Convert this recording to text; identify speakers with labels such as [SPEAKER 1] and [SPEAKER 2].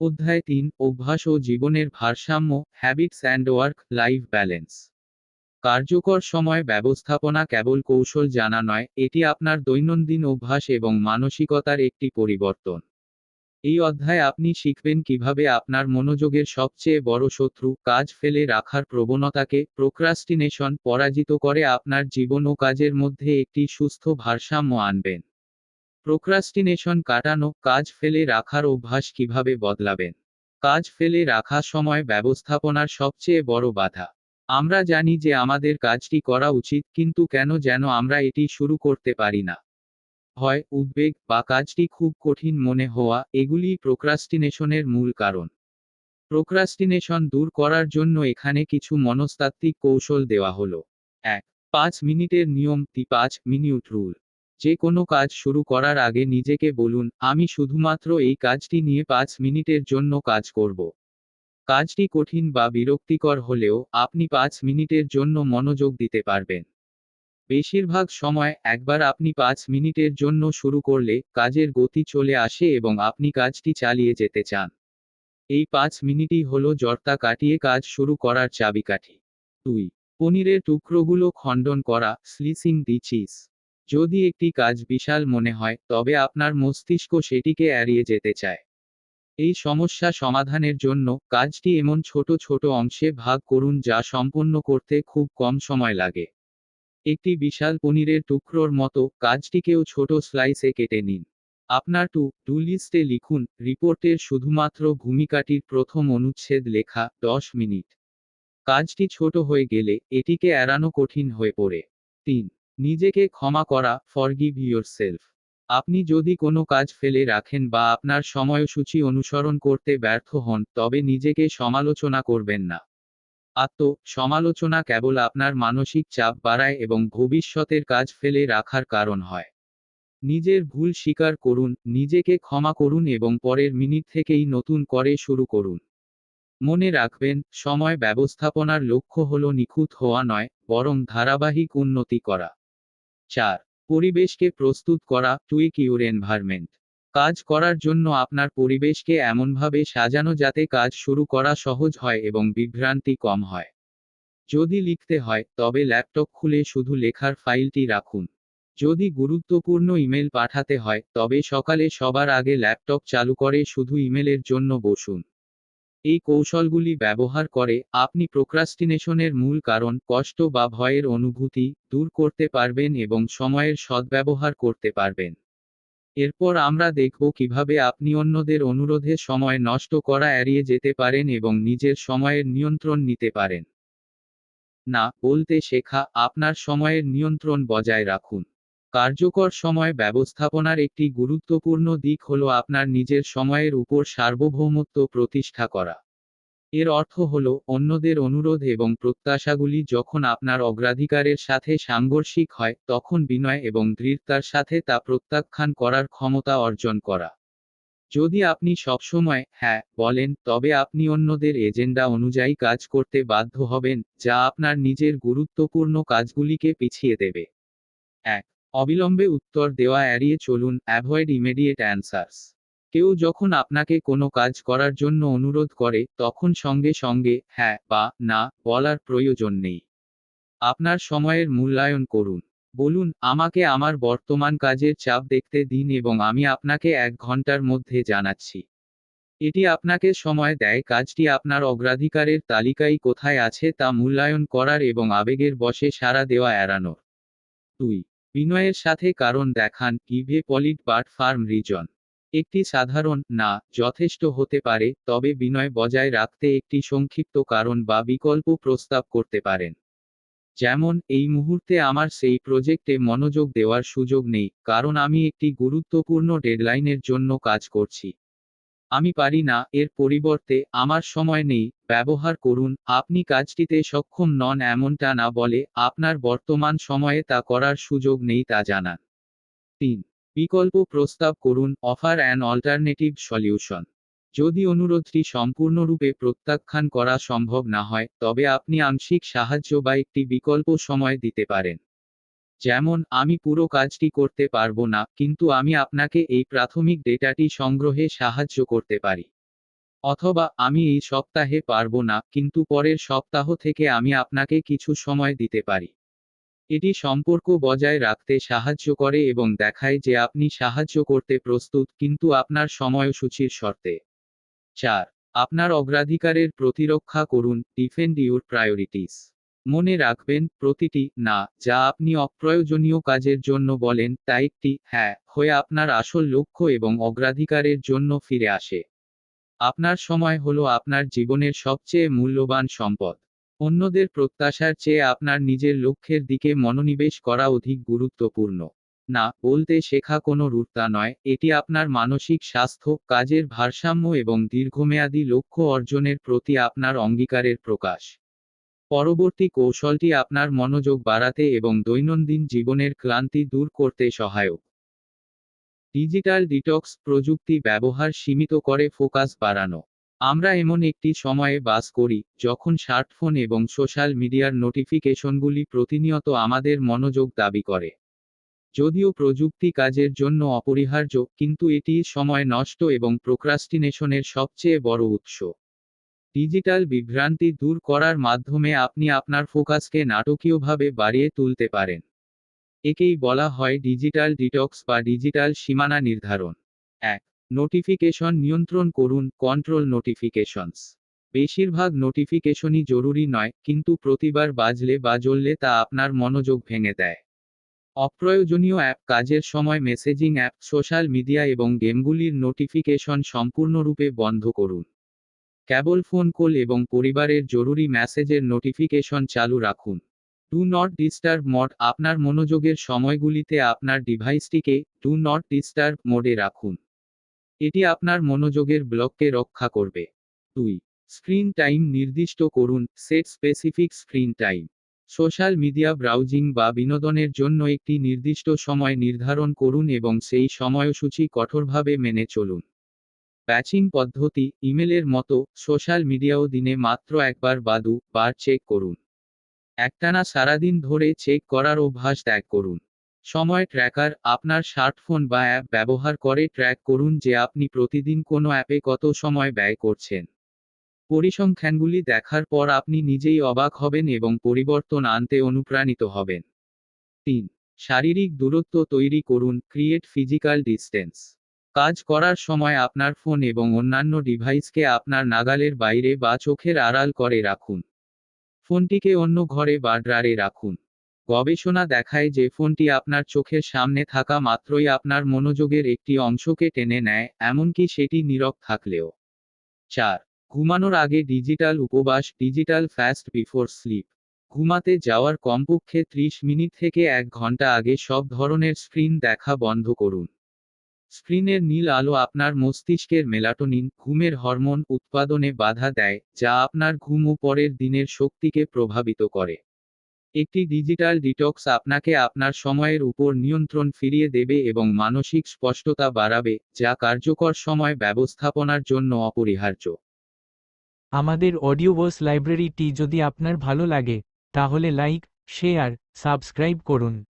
[SPEAKER 1] অধ্যায় তিন, অভ্যাস ও জীবনের ভারসাম্য habits and work life balance কার্যকর সময় ব্যবস্থাপনা কেবল কৌশল জানা নয়, এটি আপনার দৈনন্দিন অভ্যাস এবং মানসিকতার একটি পরিবর্তন। এই অধ্যায়ে আপনি শিখবেন কীভাবে আপনার মনোযোগের সবচেয়ে বড় শত্রু কাজ ফেলে রাখার প্রবণতাকে প্রোক্রাস্টিনেশন পরাজিত করে আপনার জীবন ও কাজের মধ্যে একটি সুস্থ ভারসাম্য আনবেন। প্রোক্রাস্টিনেশন কাটানো, কাজ ফেলে রাখার অভ্যাস কীভাবে বদলাবেন? কাজ ফেলে রাখা সময় ব্যবস্থাপনার সবচেয়ে বড় বাধা। আমরা জানি যে আমাদের কাজটি করা উচিত, কিন্তু কেন যেন আমরা এটি শুরু করতে পারি না। ভয় উদ্বেগ বা কাজটি খুব কঠিন মনে হওয়া এগুলি প্রোক্রাস্টিনেশনের মূল কারণ। প্রোক্রাস্টিনেশন দূর করার জন্য এখানে কিছু মনস্তাত্ত্বিক কৌশল দেওয়া হলো। এক, পাঁচ মিনিটের নিয়ম, তি পাঁচ মিনিট রুল। যে কোনো কাজ শুরু করার আগে নিজেকে বলুন, আমি শুধুমাত্র এই কাজটি নিয়ে পাঁচ মিনিটের জন্য কাজ করব। কাজটি কঠিন বা বিরক্তিকর হলেও আপনি পাঁচ মিনিটের জন্য মনোযোগ দিতে পারবেন। বেশিরভাগ সময় একবার আপনি পাঁচ মিনিটের জন্য শুরু করলে কাজের গতি চলে আসে এবং আপনি কাজটি চালিয়ে যেতে চান। এই পাঁচ মিনিটই হলো জর্তা কাটিয়ে কাজ শুরু করার চাবিকাঠি। দুই, পনিরের টুকরোগুলো খণ্ডন করা, স্লিসিং দি চিজ। যদি একটি কাজ বিশাল মনে হয়, তবে আপনার মস্তিষ্ক সেটিকে এড়িয়ে যেতে চায়। এই সমস্যা সমাধানের জন্য কাজটি এমন ছোট ছোট অংশে ভাগ করুন যা সম্পন্ন করতে খুব কম সময় লাগে। একটি বিশাল পনিরের টুকরোর মতো কাজটিকেও ছোট স্লাইসে কেটে নিন। আপনার টু ডু লিস্টে লিখুন, রিপোর্টের শুধুমাত্র ভূমিকাটির প্রথম অনুচ্ছেদ লেখা দশ মিনিট। কাজটি ছোট হয়ে গেলে এটিকে এড়ানো কঠিন হয়ে পড়ে। তিন নিজেকে ক্ষমা করা ফরগিভ সেলফ আপনি যদি কোনো কাজ ফেলে রাখেন বা আপনার সময়সূচি অনুসরণ করতে ব্যর্থ হন, তবে নিজেকে সমালোচনা করবেন না। আত্ম, সমালোচনা কেবল আপনার মানসিক চাপ বাড়ায় এবং ভবিষ্যতের কাজ ফেলে রাখার কারণ হয়। নিজের ভুল স্বীকার করুন, নিজেকে ক্ষমা করুন এবং পরের মিনিট থেকেই নতুন করে শুরু করুন। মনে রাখবেন, সময় ব্যবস্থাপনার লক্ষ্য হল নিখুঁত হওয়া নয়, বরং ধারাবাহিক উন্নতি করা। চার, পরিবেশকে প্রস্তুত করা টুইক ইউর এনভায়রনমেন্ট কাজ করার জন্য আপনার পরিবেশকে এমনভাবে সাজানো যাতে কাজ শুরু করা সহজ হয় এবং বিভ্রান্তি কম হয়। যদি লিখতে হয়, তবে ল্যাপটপ খুলে শুধু লেখার ফাইলটি রাখুন। যদি গুরুত্বপূর্ণ ইমেল পাঠাতে হয়, তবে সকালে সবার আগে ল্যাপটপ চালু করে শুধু ইমেলের জন্য বসুন। এই কৌশলগুলি ব্যবহার করে আপনি প্রোক্রাস্টিনেশনের মূল কারণ কষ্ট বা ভয়ের অনুভূতি দূর করতে পারবেন এবং সময়ের সদ্ব্যবহার করতে পারবেন। এরপর আমরা দেখব কীভাবে আপনি অন্যদের অনুরোধে সময় নষ্ট করা এড়িয়ে যেতে পারেন এবং নিজের সময়ের নিয়ন্ত্রণ নিতে পারেন। না, বলতে শেখা, আপনার সময়ের নিয়ন্ত্রণ বজায় রাখুন। কার্যকর সময় ব্যবস্থাপনার একটি গুরুত্বপূর্ণ দিক হল আপনার নিজের সময়ের উপর সার্বভৌমত্ব প্রতিষ্ঠা করা। এর অর্থ হল অন্যদের অনুরোধ এবং প্রত্যাশাগুলি যখন আপনার অগ্রাধিকারের সাথে সাংঘর্ষিক হয়, তখন বিনয় এবং দৃঢ়তার সাথে তা প্রত্যাখ্যান করার ক্ষমতা অর্জন করা। যদি আপনি সবসময় হ্যাঁ বলেন, তবে আপনি অন্যদের এজেন্ডা অনুযায়ী কাজ করতে বাধ্য হবেন, যা আপনার নিজের গুরুত্বপূর্ণ কাজগুলিকে পিছিয়ে দেবে। এক অবিলম্বে উত্তর দেওয়া এড়িয়ে চলুন অ্যাভয়েড ইমিডিয়েট অ্যান্সার্স কেউ যখন আপনাকে কোনো কাজ করার জন্য অনুরোধ করে, তখন সঙ্গে সঙ্গে হ্যাঁ বা না বলার প্রয়োজন নেই। আপনার সময়ের মূল্যায়ন করুন। বলুন, আমাকে আমার বর্তমান কাজের চাপ দেখতে দিন এবং আমি আপনাকে এক ঘণ্টার মধ্যে জানাচ্ছি। এটি আপনাকে সময় দেয়, কাজটি আপনার অগ্রাধিকারের তালিকায় কোথায় আছে তা মূল্যায়ন করার এবং আবেগের বসে সাড়া দেওয়া এড়ানোর। দুই বিনয়ের সাথে কারণ দেখান be polite but firm reason. একটি সাধারণ, না, যথেষ্ট হতে পারে, তবে বিনয় বজায় রাখতে একটি সংক্ষিপ্ত কারণ বা বিকল্প প্রস্তাব করতে পারেন। যেমন, এই মুহূর্তে আমার সেই প্রজেক্টে মনোযোগ দেওয়ার সুযোগ নেই, কারণ আমি একটি গুরুত্বপূর্ণ ডেডলাইনের জন্য কাজ করছি। আমি পারি না, এর পরিবর্তে আমার সময় নেই, ব্যবহার করুন, আপনি কাজটিতে সক্ষম নন এমনটা না বলে, আপনার বর্তমান সময়ে তা করার সুযোগ নেই তা জানান। তিন, বিকল্প প্রস্তাব করুন, অফার অ্যান অল্টারনেটিভ সলিউশন। যদি অনুরোধটি সম্পূর্ণরূপে প্রত্যাখ্যান করা সম্ভব না হয়, তবে আপনি আংশিক সাহায্য বা একটি বিকল্প সময় দিতে পারেন। যেমন, আমি পুরো কাজটি করতে পারব না, কিন্তু আমি আপনাকে এই প্রাথমিক ডেটাটি সংগ্রহে সাহায্য করতে পারি। অথবা, আমি এই সপ্তাহে পারব না, কিন্তু পরের সপ্তাহ থেকে আমি আপনাকে কিছু সময় দিতে পারি। এটি সম্পর্ক বজায় রাখতে সাহায্য করে এবং দেখায় যে আপনি সাহায্য করতে প্রস্তুত, কিন্তু আপনার সময়সূচির শর্তে। চার, আপনার অগ্রাধিকারের প্রতিরক্ষা করুন, ডিফেন্ড ইউর প্রায়োরিটিস। মনে রাখবেন, প্রতিটি, না, যা আপনি অপ্রয়োজনীয় কাজের জন্য বলেন তা একটি হ্যাঁ হয়ে আপনার আসল লক্ষ্য এবং অগ্রাধিকারের জন্য ফিরে আসে। আপনার সময় হলো আপনার জীবনের সবচেয়ে মূল্যবান সম্পদ। অন্যদের প্রত্যাশার চেয়ে আপনার নিজের লক্ষ্যের দিকে মনোনিবেশ করা অধিক গুরুত্বপূর্ণ। না, বলতে শেখা কোনো রূপতা নয়, এটি আপনার মানসিক স্বাস্থ্য, কাজের ভারসাম্য এবং দীর্ঘমেয়াদী লক্ষ্য অর্জনের প্রতি আপনার অঙ্গীকারের প্রকাশ। পরবর্তী কৌশলটি আপনার মনোযোগ বাড়াতে এবং দৈনন্দিন জীবনের ক্লান্তি দূর করতে সহায়ক। ডিজিটাল ডিটক্স প্রযুক্তি ব্যবহার সীমিত করে ফোকাস বাড়ানো। আমরা এমন একটি সময়ে বাস করি, যখন স্মার্টফোন এবং সোশ্যাল মিডিয়ার নোটিফিকেশনগুলি প্রতিনিয়ত আমাদের মনোযোগ দাবি করে। যদিও প্রযুক্তি কাজের জন্য অপরিহার্য, কিন্তু এটি সময় নষ্ট এবং প্রোক্রাস্টিনেশনের সবচেয়ে বড় উৎস। ডিজিটাল বিভ্রান্তি দূর করার মাধ্যমে আপনি আপনার ফোকাসকে নাটকীয়ভাবে বাড়িয়ে তুলতে পারেন। একেই বলা হয় ডিজিটাল ডিটক্স বা ডিজিটাল সীমানা নির্ধারণ। এক নোটিফিকেশন নিয়ন্ত্রণ করুন কন্ট্রোল নোটিফিকেশনস বেশিরভাগ নোটিফিকেশনই জরুরি নয়, কিন্তু প্রতিবার বাজলে বা জ্বললে তা আপনার মনোযোগ ভেঙে দেয়। অপ্রয়োজনীয় অ্যাপ, কাজের সময় মেসেজিং অ্যাপ সোশ্যাল মিডিয়া এবং গেমগুলির নোটিফিকেশন সম্পূর্ণরূপে বন্ধ করুন। কেবল ফোন কল এবং পরিবারের জরুরি মেসেজের নোটিফিকেশন চালু রাখুন। ডু নট ডিস্টার্ব মোড আপনার মনোযোগের সময়গুলিতে আপনার ডিভাইসটিকে ডু নট ডিস্টার্ব মোডে রাখুন। এটি আপনার মনোযোগের ব্লককে রক্ষা করবে। দুই, স্ক্রিন টাইম নির্দিষ্ট করুন, set specific screen time. Social media browsing বা বিনোদনের জন্য একটি নির্দিষ্ট সময় নির্ধারণ করুন এবং সেই সময়সূচি কঠোরভাবে মেনে চলুন। ব্যাচিং পদ্ধতি, ইমেলের মতো, সোশ্যাল মিডিয়াও দিনে মাত্র একবার বা দু বার চেক করুন। একটানা সারাদিন ধরে চেক করার অভ্যাস ত্যাগ করুন। সময় ট্র্যাকার, আপনার স্মার্টফোন বা অ্যাপ ব্যবহার করে ট্র্যাক করুন যে আপনি প্রতিদিন কোনো অ্যাপে কত সময় ব্যয় করছেন। পরিসংখ্যানগুলি দেখার পর আপনি নিজেই অবাক হবেন এবং পরিবর্তন আনতে অনুপ্রাণিত হবেন। তিন, শারীরিক দূরত্ব তৈরি করুন, ক্রিয়েট ফিজিক্যাল ডিস্টেন্স। কাজ করার সময় আপনার ফোন এবং অন্যান্য ডিভাইসকে আপনার নাগালের বাইরে বা চোখের আড়াল করে রাখুন। ফোনটিকে অন্য ঘরে বা ড্রারে রাখুন। গবেষণা দেখায় যে ফোনটি আপনার চোখের সামনে থাকা মাত্রই আপনার মনোযোগের একটি অংশকে টেনে নেয়, এমনকি সেটি নীরব থাকলেও। চার, ঘুমানোর আগে ডিজিটাল উপবাস, ডিজিটাল ফ্যাস্ট বিফোর স্লিপ। ঘুমাতে যাওয়ার কমপক্ষে ত্রিশ মিনিট থেকে এক ঘণ্টা আগে সব ধরনের স্ক্রিন দেখা বন্ধ করুন। স্ক্রিনের নীল আলো আপনার মস্তিষ্কের মেলাটোনিন, ঘুমের হরমোন উৎপাদনে বাধা দেয়, যা আপনার ঘুম ও পরের দিনের শক্তিকে প্রভাবিত করে। একটি ডিজিটাল ডিটক্স আপনাকে আপনার সময়ের উপর নিয়ন্ত্রণ ফিরিয়ে দেবে এবং মানসিক স্পষ্টতা বাড়াবে, যা কার্যকর সময় ব্যবস্থাপনার জন্য অপরিহার্য।
[SPEAKER 2] আমাদের অডিওবস লাইব্রেরিটি যদি আপনার ভালো লাগে, তাহলে লাইক, শেয়ার, সাবস্ক্রাইব করুন।